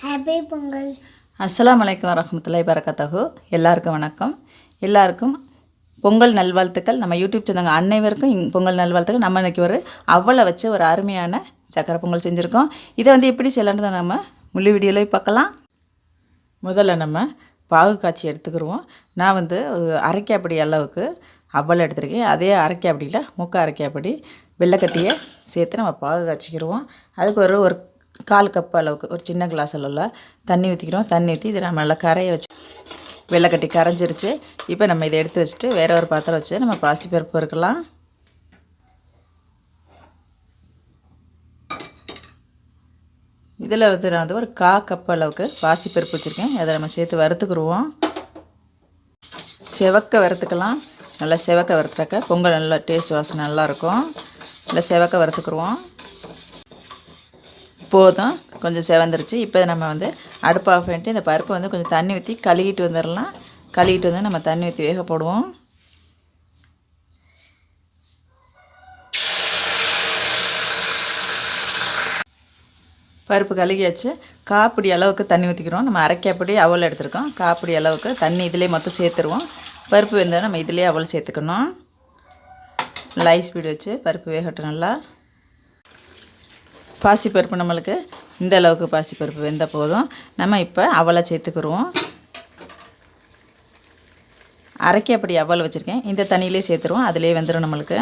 Happy Pongal. அஸ்லாம் அலைக்கும் வரஹமத்துல்லாஹி வரகாத்தஹு எல்லாருக்கும் வணக்கம். எல்லாருக்கும் பொங்கல் நல்வாழ்த்துக்கள். நம்ம யூடியூப் சேனல் அனைவருக்கும் இங் பொங்கல் நல்வாழ்த்துக்கள். நம்ம இன்றைக்கி ஒரு அவ்வளோ வச்சு ஒரு அருமையான சக்கரை பொங்கல் செஞ்சுருக்கோம். இதை வந்து எப்படி செய்யலான்றதை நம்ம முழு வீடியோவில் பார்க்கலாம். முதல்ல நம்ம பாகு காய்ச்சி எடுத்துக்கிடுவோம் நான் வந்து அரைக்காப்படி அளவுக்கு அவ்வளோ எடுத்திருக்கேன். அதே அரைக்காப்படியில் முக்கால் அரைக்காப்படி வெள்ளைக்கட்டியை சேர்த்து நம்ம பாகு காய்ச்சிக்கிடுவோம் அதுக்கு ஒரு ஒரு கால் கப் அளவுக்கு ஒரு சின்ன கிளாஸ் அளவில் தண்ணி ஊற்றிக்கிறோம் தண்ணி ஊற்றி இதை நம்ம நல்லா கரையை வச்சு வெள்ளைக்கட்டி கரைஞ்சிருச்சு. இப்போ நம்ம இதை எடுத்து வச்சுட்டு வேறு ஒரு பாத்திரம் வச்சு நம்ம பாசிப்பருப்பு இருக்கலாம் இதில் வந்து நான் வந்து ஒரு கா கப் அளவுக்கு பாசிப்பருப்பு வச்சுருக்கேன். அதை நம்ம சேர்த்து வறுத்துக்குருவோம். செவக்க வறுத்துக்கலாம். நல்லா செவக்க வறுத்துட்டாக்க பொங்கல் நல்லா டேஸ்ட் வாசனை நல்லாயிருக்கும் நல்லா செவக்க வறுத்துக்குருவோம். போதும் கொஞ்சம் செவந்துருச்சு. இப்போ நம்ம வந்து அடுப்பு ஆஃப் பண்ணிட்டு இந்த பருப்பை வந்து கொஞ்சம் தண்ணி ஊற்றி கழுகிட்டு வந்துடலாம் கழுகிட்டு வந்து நம்ம தண்ணி ஊற்றி வேக போடுவோம். பருப்பு கழுகியாச்சு காப்பிடி அளவுக்கு தண்ணி ஊற்றிக்கிறோம் நம்ம அரைக்காப்படி அவல் எடுத்துருக்கோம். காப்பிடி அளவுக்கு தண்ணி இதிலே மொத்தம் சேர்த்துருவோம். பருப்பு வெந்தால் நம்ம இதிலே அவல் சேர்த்துக்கணும். லை ஸ்பீடு வச்சு பருப்பு வேகட்டும் நல்லா. பாசிப்பருப்பு நம்மளுக்கு இந்த அளவுக்கு பாசிப்பருப்பு வெந்த போதும். நம்ம இப்போ அவலை சேர்த்துக்குருவோம். அரைக்காப்படி அவல் வச்சுருக்கேன். இந்த தண்ணியிலே சேர்த்துருவோம். அதிலே வெந்துடும் நம்மளுக்கு.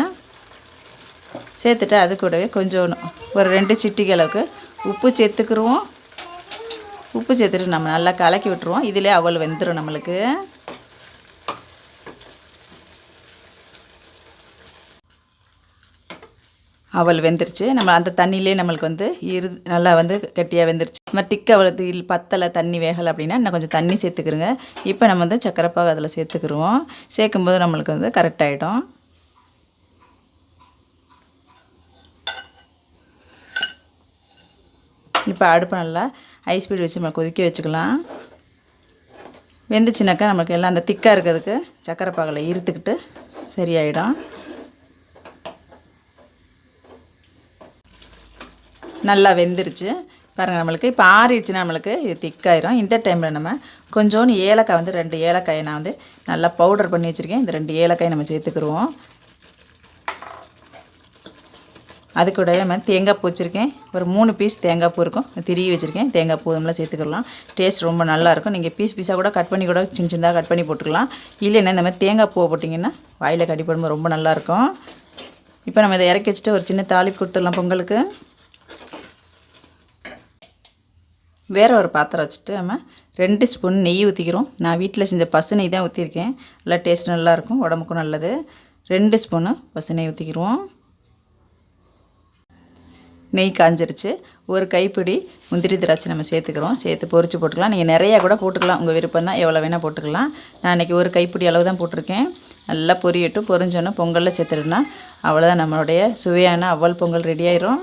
சேர்த்துட்டு அது கூடவே கொஞ்சம் ஒரு ரெண்டு சிட்டிக்கு அளவுக்கு உப்பு சேர்த்துக்குருவோம். உப்பு சேர்த்துட்டு நம்ம நல்லா கலக்கி விட்டுருவோம். இதிலே அவல் வெந்துடும் நம்மளுக்கு. அவல் வெந்துருச்சு. நம்ம அந்த தண்ணியிலே நம்மளுக்கு வந்து இரு நல்லா வந்து கெட்டியாக வெந்துருச்சு. நம்ம திக்க அவளுக்கு பத்தலை தண்ணி வேகலை அப்படின்னா இன்னும் கொஞ்சம் தண்ணி சேர்த்துக்கிறோங்க இப்போ நம்ம வந்து சக்கரைப்பாக அதில் சேர்த்துக்கிருவோம். சேர்க்கும்போது நம்மளுக்கு வந்து கரெக்டாகிடும் இப்போ அடுப்பு நல்லா ஹை ஸ்பீடு வச்சு நம்ம கொதிக்க வச்சுக்கலாம். வெந்துச்சுனாக்கா நமக்கு எல்லாம் அந்த திக்காக இருக்கிறதுக்கு சக்கரை பாகில் இருத்துக்கிட்டு சரியாயிடும். நல்லா வெந்துருச்சு. பாருங்கள் நம்மளுக்கு. இப்போ ஆறிடுச்சுன்னா நம்மளுக்கு. இது திக்காயிரும். இந்த டைமில் நம்ம கொஞ்சோண்டு ஏலக்காய் வந்து ரெண்டு ஏலக்காயை நான் வந்து நல்லா பவுடர் பண்ணி வச்சுருக்கேன். இந்த ரெண்டு ஏலக்காயை நம்ம சேர்த்துக்கிடுவோம் அது கூட நம்ம தேங்காய் பூ வச்சுருக்கேன். ஒரு மூணு பீஸ் தேங்காய் பூ இருக்கும். திருவி வச்சுருக்கேன். தேங்காய் பூ நம்மளாம் சேர்த்துக்கலாம் டேஸ்ட் ரொம்ப நல்லாயிருக்கும் நீங்கள் பீஸ் பீஸாக கூட கட் பண்ணி கூட சின்ன சின்னதாக கட் பண்ணி போட்டுக்கலாம். இல்லைன்னா இந்த மாதிரி தேங்காய் பூவை போட்டிங்கன்னா வாயில் கடி போடும்போது ரொம்ப நல்லாயிருக்கும் இப்போ நம்ம இதை இறக்கி வச்சுட்டு ஒரு சின்ன தாளிப்பு கொடுத்துடலாம் பொங்கலுக்கு. வேறு ஒரு பாத்திரம் வச்சுட்டு நம்ம ரெண்டு ஸ்பூன் நெய் ஊற்றிக்கிறோம் நான் வீட்டில் செஞ்ச பசு நெய் தான் ஊற்றிருக்கேன் நல்லா டேஸ்ட் நல்லாயிருக்கும் உடம்புக்கும் நல்லது. ரெண்டு ஸ்பூனு பசு நெய் ஊற்றிக்கிடுவோம் நெய் காஞ்சிருச்சு. ஒரு கைப்பிடி முந்திரி திராட்சை நம்ம சேர்த்துக்கிறோம். சேர்த்து பொரிச்சு போட்டுக்கலாம். நீங்கள் நிறையா கூட போட்டுக்கலாம். உங்கள் விருப்பம் தான் எவ்வளோ வேணால் போட்டுக்கலாம். நான் இன்றைக்கி ஒரு கைப்பிடி அளவு தான் போட்டிருக்கேன். நல்லா பொரியட்டும் பொரிஞ்சோன்னே பொங்கலில் சேர்த்துட்டுனா அவ்வளோதான் நம்மளுடைய சுவையான அவல் பொங்கல் ரெடி ஆயிரும்.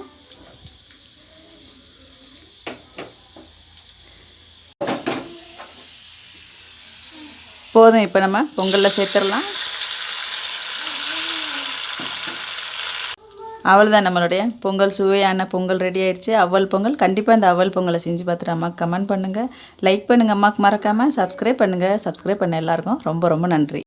போதும் இப்போ நம்ம பொங்கலில் சேர்த்துடலாம். அவ்வளோதான் நம்மளுடைய பொங்கல் சுவையான பொங்கல் ரெடி ஆயிடுச்சு. அவல் பொங்கல் கண்டிப்பாக இந்த அவல் பொங்கலை செஞ்சு பார்த்துட்டு அம்மாவுக்கு கமெண்ட் பண்ணுங்கள் லைக் பண்ணுங்கள் அம்மாவுக்கு மறக்காமல் சப்ஸ்கிரைப் பண்ணுங்கள் சப்ஸ்கிரைப் பண்ண எல்லாருக்கும் ரொம்ப ரொம்ப நன்றி.